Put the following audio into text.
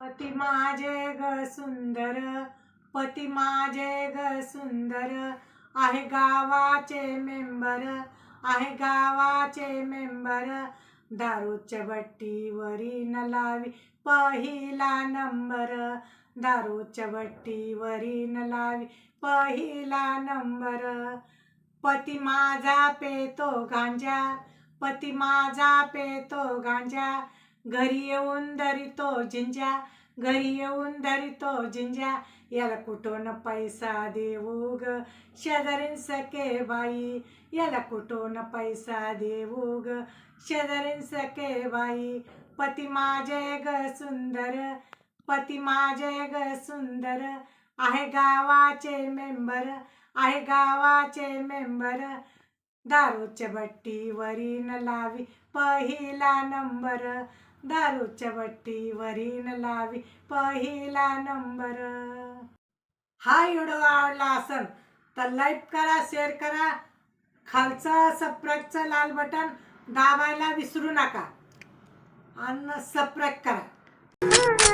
पती माझे ग सुंदर पती माझे ग सुंदर आहे गावाचे मेंबर आहे गावाचे मेंबर. दारूच्या बट्टीवरी न लावी पहिला नंबर. दारूच्या बट्टीवरी न लावी पहिला नंबर. पती माझा पेतो गांजा पती माझा पेतो गांजा. घरी येऊन धरितो जिंजा घरी येऊन धरितो जिंजा. याला कुठून पैसा देऊ ग? शेजारीन सके बाई याला कुठून पैसा देऊ ग? शेजारीन सके बाई पती माझे ग सुंदर पती माझे ग सुंदर. आहे गावाचे मेंबर आहे गावाचे मेंबर. दारूच्या बट्टीवरी न लावी पहिला नंबर. दारूच्या बट्टीवरी न लावी पहिला नंबर. हा व्हिडिओ आवडला असेल तर लाईक करा शेअर करा. खालचं सबस्क्राईबचं लाल बटन दाबायला विसरू नका. आणि सबस्क्राईब करा.